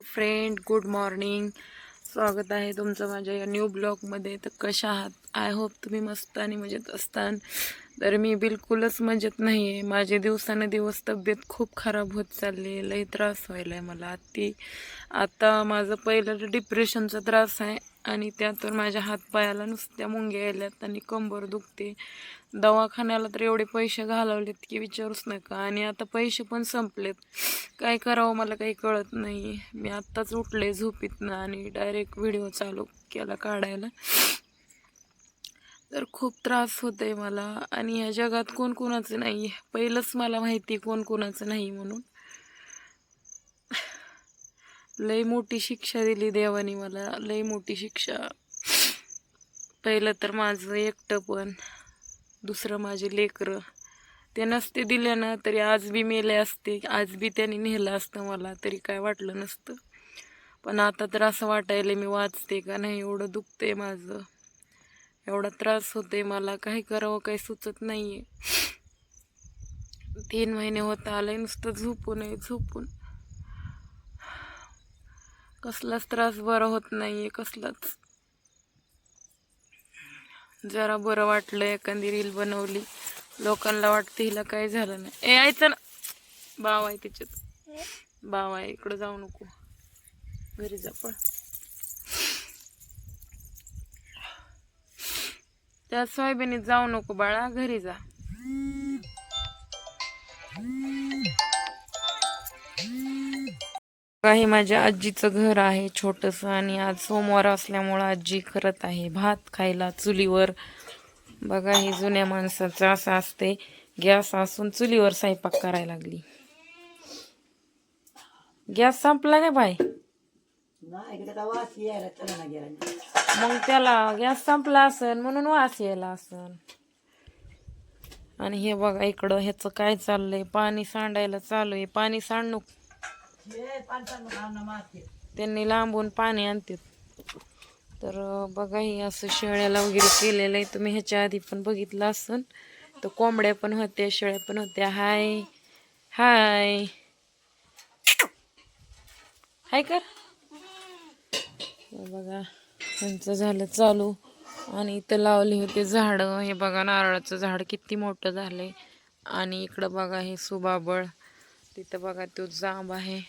Friend good morning. स्वागत आहे तुमचं माझ्या या न्यू ब्लॉगमध्ये. तर कशा आहात? आय होप तुम्ही मस्त आणि मजेत असतान. तर मी बिलकुलच मजेत नाही आहे माझे दिवसानं दिवस तब्येत खूप खराब होत चालली आहे लई त्रास व्हायला आहे मला. ती आता माझं पहिलं डिप्रेशनचा त्रास आहे आणि त्यातून माझ्या हातपायाला नुसत्या मुंग्या यायल्यात आणि कंबर दुखते. दवाखान्याला तर एवढे पैसे घालवलेत की विचारूच नका. आणि आता पैसे पण संपलेत. काय करावं मला काही कळत नाही. मी आत्ताच उठले झोपीतनं आणि डायरेक्ट व्हिडिओ चालू केला काढायला. तर खूप त्रास होतोय मला. आणि ह्या जगात कोण कोणाचं नाही. पहिलंच मला माहिती कोण कोणाचं नाही म्हणून. लई मोठी शिक्षा दिली देवाने मला. लई मोठी शिक्षा. पहिलं तर माझं एकटं पण. दुसरं माझे लेकरं. ते नसते दिले ना तरी आज बी मेले असते आज बी त्यांनी नेलं असतं मला तरी काय वाटलं नसतं. पण आता तर असं वाटायला मी वाचते का नाही एवढं दुखतंय माझं. एवढा त्रास होते मला काही करावं काही सुचत नाही आहे तीन महिने होत आलंय नुसतं झोपून आहे झोपून. कसलाच त्रास बरा होत नाही आहे कसलाच. जरा बरं वाटलं एखादी रील बनवली. लोकांना वाटतं हिला काय झालं नाही. ए आयचं ना. बाव आहे तिच्यात. बाव आहे. इकडं जाऊ नको. घरी जा पण त्या सोयाबीनीत जाऊ नको बाळा. घरी जा. काही माझ्या आजीचं घर आहे छोटस आणि आज सोमवार असल्यामुळं आजी करत आहे भात खायला चुलीवर. बघा हे जुन्या माणसाचं असं असते. गॅस असून चुलीवर स्वयंपाक करायला लागली. गॅस संपला काय बाय मग त्याला गॅस संपला असेल म्हणून वास यायला असेल आणि हे बघा इकडं ह्याचं काय चाललंय? पाणी सांडायला चालू आहे. पाणी सांडणू त्यांनी लांबून पाणी आणतात. तर बघा हे असं शेळ्याला वगैरे केलेलं आहे. तुम्ही ह्याच्या आधी पण बघितलं असून. तर कोंबड्या पण होत्या शेळ्या पण होत्या. हाय हाय. हाय कर. बघा त्यांचं झालं चालू. आणि इथं लावले होते झाडं. हे बघा नारळाचं झाड किती मोठं झालं आणि इकडं बघा हे सुबाबळ. तिथं बघा तो जांब आहे.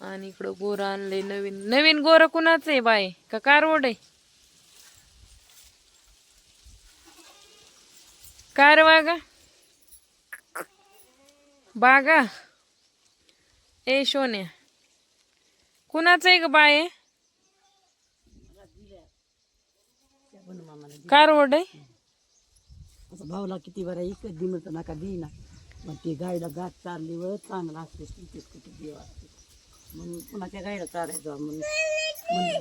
आणि इकडं गोरं आणलंय नवीन. नवीन गोरं कुणाचं आहे बाय का कारवड आहे? कार वागा. बागा. ए सोन्या. कुणाचं आहे ग बाय कारवड आहे? असं भाऊला किती बरं इकडे दिमत नका दे मग ते गायला गाठ चालली व चांगलं असते तिथेच कुठे असते. मग पुन्हा त्या गायला चालायचं म्हणून म्हणलं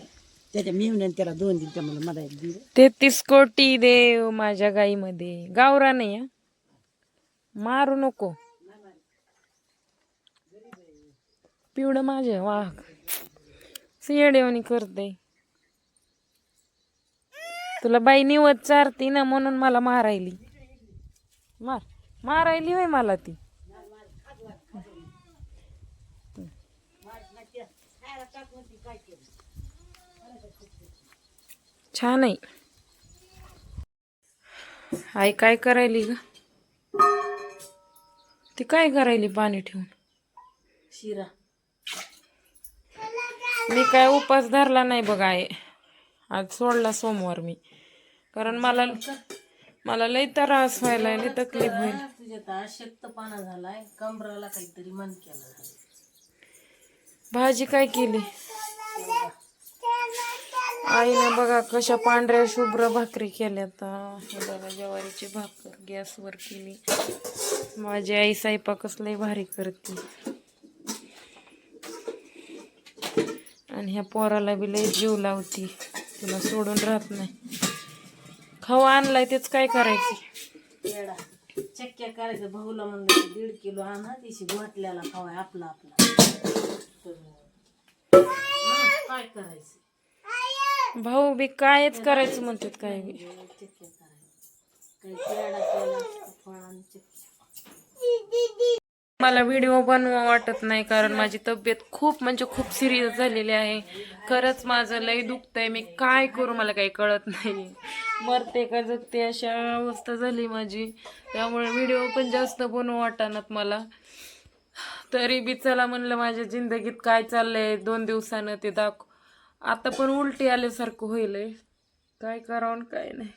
त्याच्या मिळून त्याला दोन दिन त्या मला एक दिलं. तेहतीस कोटी देव माझ्या गाईमध्ये. गावरा नाही हं. मारू नको. पिवड माझे वाघ. सिंहडेवणी करते. तुला बाई निवत चारती ना म्हणून मला मारायली. मार. मारायली होय मला ती. छान आहे. आई काय करायली ग? ती काय करायली पाणी ठेवून? शिरा. मी काय उपास धरला नाही बघ आहे आज सोडला सोमवार मी. कारण मला मला लई त्रास व्हायला लई तकलीफ व्हायला. तुझ्या तर अशक्तपणा झालाय कमराला काहीतरी मन केलं. भाजी काय केली? आईने बघा कशा पांढऱ्या शुभ्र भाकरी केल्या हे बघा ज्वारीची भाकर गॅसवर केली. माझी आई स्वयंपाकच लई भारी करते. आणि ह्या पोराला बी लई जीव लावती. तुला सोडून राहत नाही. खाऊ आणलाय तेच काय करायचं? पेडा चक्क्या करायचं. भाऊला म्हणलं दीड किलो आणा तिशी घोटल्याला खावाय आपला आपला. काय करायचं? भाऊ बी कायच करायचं म्हणतात काय बी. मला व्हिडिओ बनवा वाटत नाही कारण माझी तब्येत खूप म्हणजे खूप सिरियस झालेली आहे. खरंच माझं लय दुखतंय मी काय करू मला काही कळत नाही. मरते का जगते अशा अवस्था झाली माझी. त्यामुळे व्हिडिओ पण जास्त बनवू वाटणार मला. तरी बी चला म्हणलं माझ्या जिंदगीत काय चाललंय? दोन दिवसानं ते दाख आता पण उलटी आल्यासारखं होईल काय करावं आणि काय नाही.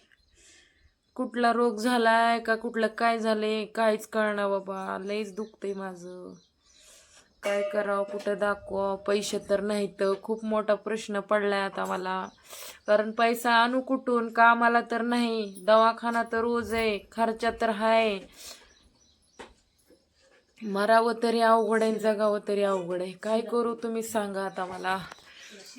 कुठला रोग झालाय का कुठलं काय झालंय काहीच कळणार बाबा. लईच दुखतंय माझं. काय करावं कुठं दाखवा पैसे तर नाहीत. खूप मोठा प्रश्न पडलाय आता मला. कारण पैसा आणू कुठून? कामाला तर नाही. दवाखाना तर रोज आहे. खर्चा तर आहे मरावं तरी अवघड आहे जगावं तरी अवघड आहे. काय करू तुम्ही सांगा आता मला.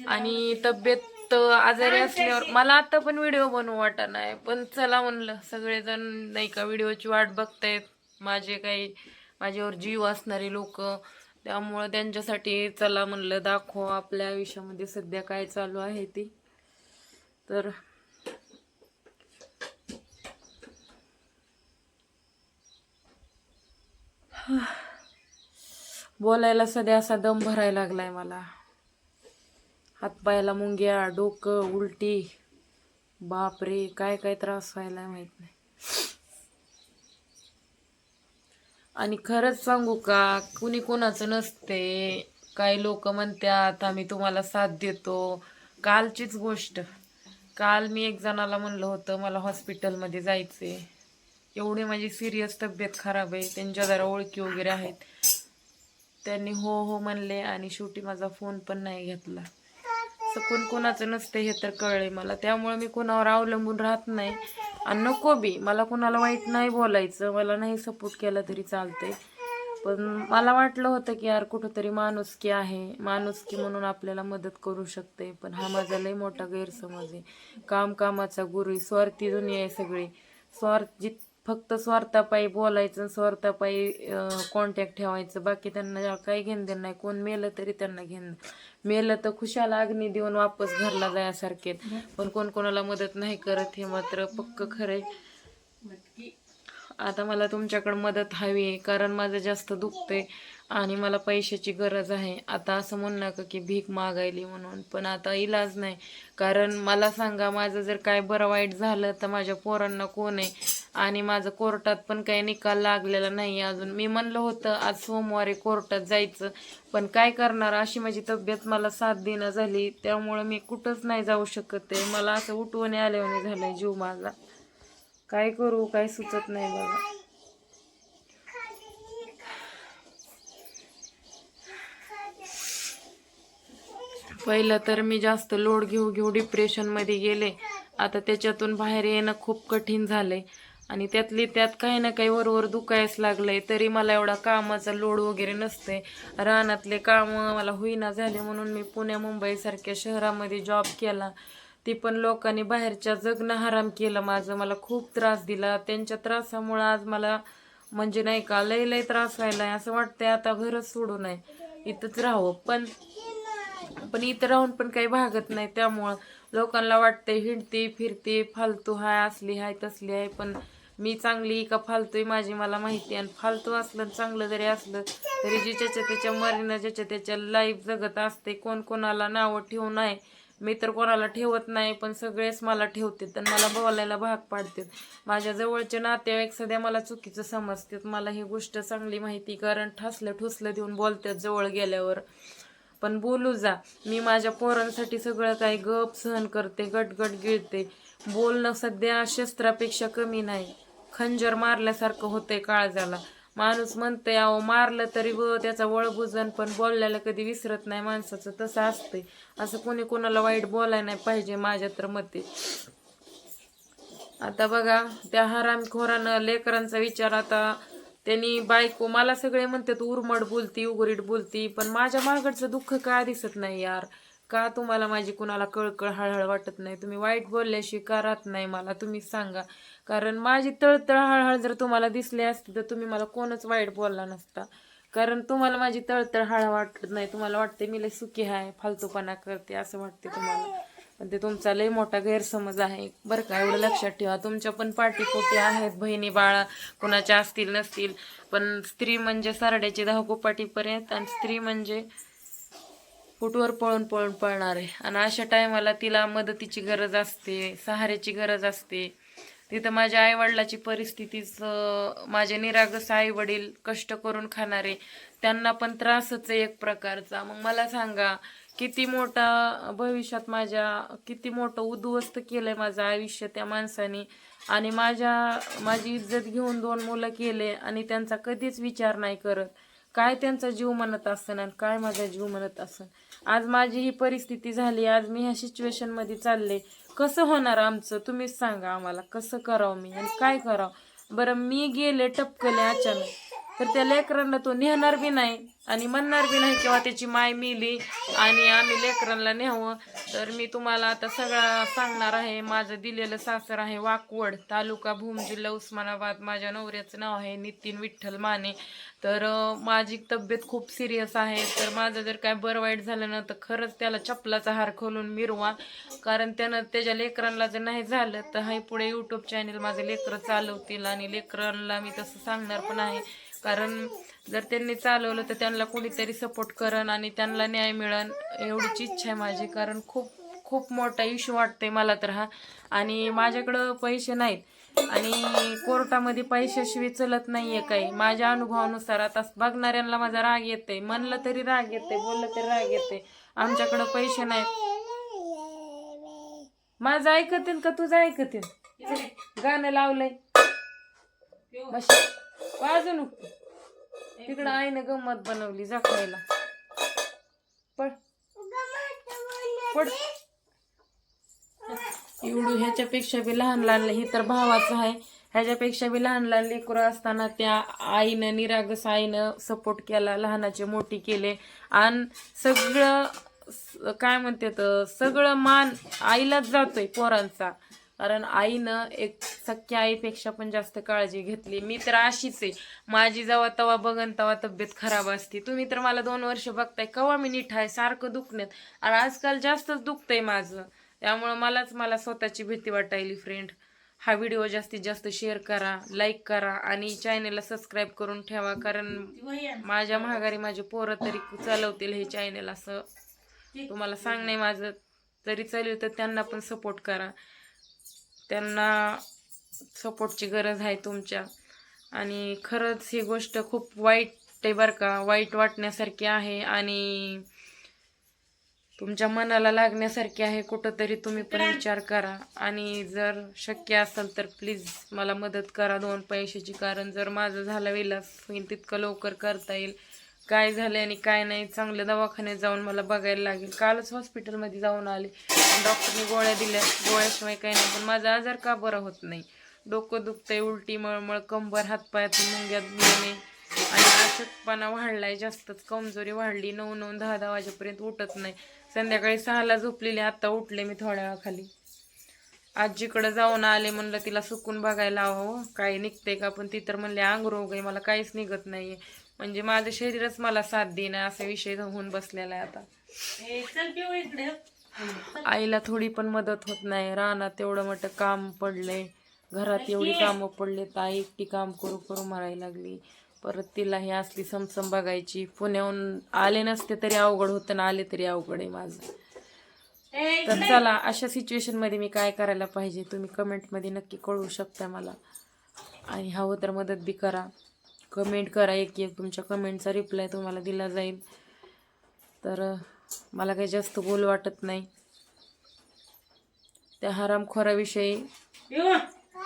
आणि तब्येत आजारी असल्यावर मला आता पण व्हिडिओ बनवू वाटत नाही. पण चला म्हणलं सगळेजण नाही का व्हिडिओची वाट बघतायत. माझे काही माझ्यावर जीव असणारे लोक. त्यामुळं त्यांच्यासाठी चला म्हणलं दाखव आपल्या आयुष्यामध्ये सध्या काय चालू आहे ते. तर बोलायला सध्या असा दम भरायला लागलाय मला. हातपायाला मुंग्या डोकं उलटी. बापरे काय काय त्रास व्हायला माहीत नाही. आणि खरंच सांगू का कुणी कोणाचं नसते. काही लोक म्हणतात आम्ही तुम्हाला साथ देतो. कालचीच गोष्ट. काल मी एक जणाला म्हणलं होतं मला हॉस्पिटलमध्ये जायचे एवढी माझी सिरियस तब्येत खराब आहे. त्यांच्या जरा ओळखी वगैरे आहेत. त्यांनी हो हो म्हणले आणि शेवटी माझा फोन पण नाही घेतला. असं कोण कोणाचं नसतं हे तर कळलंय मला. त्यामुळे मी कोणावर अवलंबून राहत नाही. आणि नको बी मला कोणाला वाईट नाही बोलायचं. मला नाही सपोर्ट केला तरी चालतंय. पण मला वाटलं होतं की यार कुठंतरी माणुसकी आहे. माणुसकी म्हणून आपल्याला मदत करू शकते. पण हा माझा लय मोठा गैरसमज आहे. काम कामाचा गुरु स्वार्थी दुनिया आहे सगळी. स्वार्थ जित फक्त स्वार्थापायी बोलायचं स्वार्थापायी कॉन्टॅक्ट ठेवायचं. बाकी त्यांना काही घेणं देणं नाही कोण मेलं तरी त्यांना घेणं मेलं तर खुशाला अग्नी देऊन वापस घरला जायासारखे पण कोण कोणाला मदत नाही करत हे मात्र पक्क खरंय. आता मला तुमच्याकडे मदत हवी आहे कारण माझं जास्त दुखतंय आणि मला पैशाची गरज आहे. आता असं म्हणू नका की भीक मागायली म्हणून पण आता इलाज नाही. कारण मला सांगा माझं जर काय बरं वाईट झालं तर माझ्या पोरांना कोण आहे? आणि माझं कोर्टात पण काही निकाल लागलेला नाही अजून. मी म्हणलं होतं आज सोमवारी कोर्टात जायचं पण काय करणार? अशी माझी तब्येत मला साथ देणं झाली. त्यामुळं मी कुठंच नाही जाऊ शकत आहे. मला असं उठवणे आल्याने झालंय जीव माझा. काय करू काय सुचत नाही बघा पहिलं तर मी जास्त लोड घेऊ घेऊ डिप्रेशनमध्ये गेले. आता त्याच्यातून बाहेर येणं खूप कठीण झालंय. आणि त्यातली त्यात काही ना काही वरवर दुखायच लागलंय तरी मला एवढा कामाचा लोड वगैरे नसते रानातले कामं मला होईना झाले म्हणून मी पुण्या मुंबईसारख्या शहरामध्ये जॉब केला. ती पण लोकांनी बाहेरच्या जगणं हराम केलं माझं. मला खूप त्रास दिला. त्यांच्या त्रासामुळं आज मला म्हणजे नाही का लय लय त्रास व्हायला असं वाटतंय आता घरच सोडू नये. इथंच राहावं. पण पण इथं राहून पण काही भागत नाही त्यामुळं. लोकांना वाटते हिंडते फिरते फालतू हाय असली हाय तसली आहे पण मी चांगली का फालतू आहे माझी मला माहिती आणि फालतू असलं आणि चांगलं जरी असलं तरी जिच्याच्या त्याच्या मरीनं ज्याच्या त्याच्या लाईफ जगत असते कोण कोणाला नावं ठेवू नये. मी तर कोणाला ठेवत नाही पण सगळेच मला ठेवते तर मला बोलायला भाग पाडतात. माझ्या जवळचे नातेवाईक सध्या मला चुकीचं समजतात. मला ही गोष्ट चांगली माहिती कारण ठसलं ठुसलं देऊन बोलतात जवळ गेल्यावर. पण बोलू जा. मी माझ्या पोरांसाठी सगळं काही गप सहन करते गटगट गिळते. बोलणं सध्या शस्त्रापेक्षा कमी नाही. खंजर मारल्यासारखं होतंय काळजाला. माणूस म्हणतंय अहो मारलं तरी व त्याचा वळबुजन पण बोलल्याला कधी विसरत नाही माणसाचं तसं असतंय. असं कोणी कोणाला वाईट बोलाय नाही पाहिजे माझ्या तर मते. आता बघा त्या हरामखोरानं लेकरांचा विचार आता त्यांनी बायको मला सगळे म्हणतात उरमड बोलती उगरीट बोलती पण माझ्या मागडचं दुःख का दिसत नाही यार? का तुम्हाला माझी कुणाला कळकळ हळहळ वाटत नाही? तुम्ही वाईट बोलल्याशिवाय का राहत नाही मला? तुम्ही सांगा. कारण माझी तळतळ हळहळ जर तुम्हाला दिसली असती तर तुम्ही मला कोणच वाईट बोलला नसता. कारण तुम्हाला माझी तळतळ हळ वाटत नाही. तुम्हाला वाटते मी लय सुखी आहे फालतूपणा करते असं वाटते तुम्हाला. पण ते तुमचा लय मोठा गैरसमज आहे. बरं का एवढं लक्षात ठेवा. तुमच्या पण पाठीपोटी आहेत बहिणी बाळा. कुणाच्या असतील नसतील. पण स्त्री म्हणजे सरड्याची धावकोपाटीपर्यंत आणि स्त्री म्हणजे फुटवर पळून पळून पळणार आहे. आणि अशा टायमाला तिला मदतीची गरज असते सहाऱ्याची गरज असते. तिथं माझ्या आईवडिलाची परिस्थितीच माझे निरागस आई वडील कष्ट करून खाणारे त्यांना पण त्रासच आहे एक प्रकारचा. मग मला सांगा किती मोठा भविष्यात माझ्या किती मोठं उद्ध्वस्त केलंय माझं आयुष्य त्या माणसाने. आणि माझ्या माझी इज्जत घेऊन दोन मुलं केले आणि त्यांचा कधीच विचार नाही करत. काय त्यांचा जीव म्हणत असन आणि काय माझा जीव म्हणत असन? आज माझी ही परिस्थिती झाली आज मी ह्या सिच्युएशनमध्ये चालले. कसं होणार आमचं? तुम्हीच सांगा आम्हाला. कसं करावं मी? आणि काय करावं? बरं मी गेले टपकले अचानक. तर त्या लेकरांना तो नेहणार बी नाही आणि म्हणणार बी नाही किंवा त्याची माय मिली आणि आम्ही लेकरांना न्यावं. तर मी तुम्हाला आता सगळं सांगणार आहे. माझं दिलेलं सासर आहे वाकवड तालुका भूम जिल्हा उस्मानाबाद. माझ्या नवऱ्याचं नाव आहे नितीन विठ्ठल माने. तर माझी तब्येत खूप सिरियस आहे. तर माझं जर काय बरं वाईट झालं ना तर खरंच त्याला चपलाचा हार खोलून मिरवा कारण त्यानं त्याच्या लेकरांना जर नाही झालं तर हे पुढे यूट्यूब चॅनल माझे लेकरं चालवतील आणि लेकरांना मी तसं सांगणार पण आहे. कारण जर त्यांनी चालवलं तर त्यांना कोणीतरी सपोर्ट करण आणि त्यांना न्याय मिळन एवढीच इच्छा आहे माझी. कारण खूप खूप मोठा इश्यू वाटते मला तर हा. आणि माझ्याकडं पैसे नाहीत. आणि कोर्टामध्ये पैशाशिवाय चलत नाही आहे काही. माझ्या अनुभवानुसार आता बघणाऱ्यांना माझा राग येते म्हणलं तरी राग येते बोललं तरी राग येते आमच्याकडं पैसे नाहीत. माझं ऐकतील का तुझं ऐकतील गाणं लावलंय. मशी वाजू नको तिकडं आईनं गंमत बनवली जाखायला पड पड एवढं ह्याच्यापेक्षा बी लहान लहान ही तर भावाचं आहे. ह्याच्यापेक्षा बी लहान लहान लेकरं असताना त्या आईनं निरागस आईनं सपोर्ट केला लहानाचे मोठी केले. आणि सगळं काय म्हणते तर सगळं मान आईलाच जातोय पोरांचा. कारण आईनं एक सख्या आईपेक्षा पण जास्त काळजी घेतली. मी तर अशीच आहे. माझी जेव्हा तवा बघन तेव्हा तब्येत खराब असते. तुम्ही तर मला दोन वर्ष बघताय. कवा मी नीट आहे? सारखं दुखण्यात आणि आजकाल जास्तच दुखतंय माझं. त्यामुळं मलाच मला स्वतःची भीती वाटायली फ्रेंड हा व्हिडिओ जास्तीत जास्त शेअर करा लाईक करा आणि चॅनेलला सबस्क्राईब करून ठेवा. कारण माझ्या महागारी माझे पोरं तरी चालवतील हे चॅनेल असं. तुम्हाला सांगणे माझं. जरी चालेल तर त्यांना पण सपोर्ट करा. त्यांना सपोर्टची गरज आहे तुमच्या. आणि खरंच ही गोष्ट खूप वाईट आहे बरं का. वाईट वाटण्यासारखी आहे आणि तुमच्या मनाला लागण्यासारखी आहे. कुठंतरी तुम्ही पण विचार करा. आणि जर शक्य असेल तर प्लीज मला मदत करा. दोन पैशाची कारण जर माझं झालं विलास होईल तितकं लवकर करता येईल. काय झालं आणि काय नाही चांगल्या दवाखान्यात जाऊन मला बघायला लागेल. कालच हॉस्पिटलमध्ये जाऊन आले. डॉक्टरने गोळ्या दिल्या. गोळ्याशिवाय काही नाही. पण माझा आजार का बरा होत नाही? डोकं दुखतंय उलटी मळमळ कंबर हातपायात मुंग्यात येणे आणि अशक्तपणा वाढलाय जास्तच कमजोरी वाढली. नऊ नऊ दहा दहा वाजेपर्यंत उठत नाही. संध्याकाळी सहाला झोपलेली आत्ता उठले मी थोड्या वेळाखाली. आजीकडं जाऊन आले म्हणलं तिला सुकून बघायला हवं हो. काय निघते का? पण ती तर म्हणले अंग रोग आहे मला काहीच निघत नाहीये. म्हणजे माझं शरीरच मला साथ देणं असा विषय होऊन बसलेला आहे आता. आईला थोडी पण मदत होत नाही. रानात तेवढं मोठं काम पडलंय. घरात एवढी कामं पडले तर आई एकटी काम करू करू मारायला लागली. परत तिला ही असली समसम बघायची. पुण्याहून आले नसते तरी अवघड होतं ना आले तरी अवघड आहे माझं. तर चला अशा सिच्युएशनमध्ये मी काय करायला पाहिजे? तुम्ही कमेंटमध्ये नक्की कळवू शकता मला. आणि हवं तर मदत बी करा. कमेंट करा एक एक तुमच्या कमेंटचा रिप्लाय तुम्हाला दिला जाईल. तर मला काही जास्त बोल वाटत नाही. त्या हरामखोराविषयी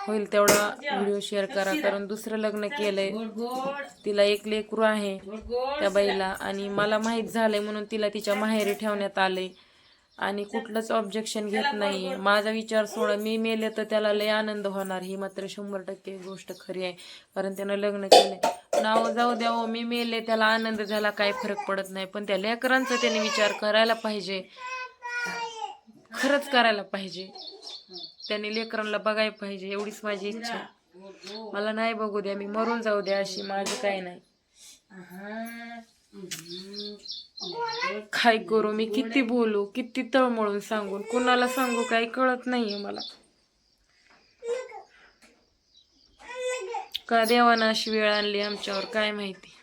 होईल तेवढा व्हिडिओ शेअर करा कारण दुसरं लग्न केलंय. तिला एक लेकरू आहे त्या बाईला आणि मला माहीत झालंय म्हणून तिला तिच्या माहेरी ठेवण्यात आले आणि कुठलंच ऑब्जेक्शन घेत नाही माझा विचार सोडा. मी मेले तर त्याला लय आनंद होणार. ही मात्र शंभर टक्के गोष्ट खरी आहे. कारण त्यानं लग्न केलंय. नाव जाऊ द्यावं मी मेले त्याला आनंद झाला काही फरक पडत नाही. पण त्या लेकरांचा त्याने विचार करायला पाहिजे. खरंच करायला पाहिजे. त्याने लेकरांना बघायला पाहिजे. एवढीच माझी इच्छा. मला नाही बघू द्या. मी मरून जाऊ द्या अशी माझी काही नाही. काय करू? मी किती बोलू? किती तळमळून सांगून? कुणाला सांगू? काही कळत नाहीये मला. का देवानं अशी वेळ आणली आमच्यावर? काय माहिती?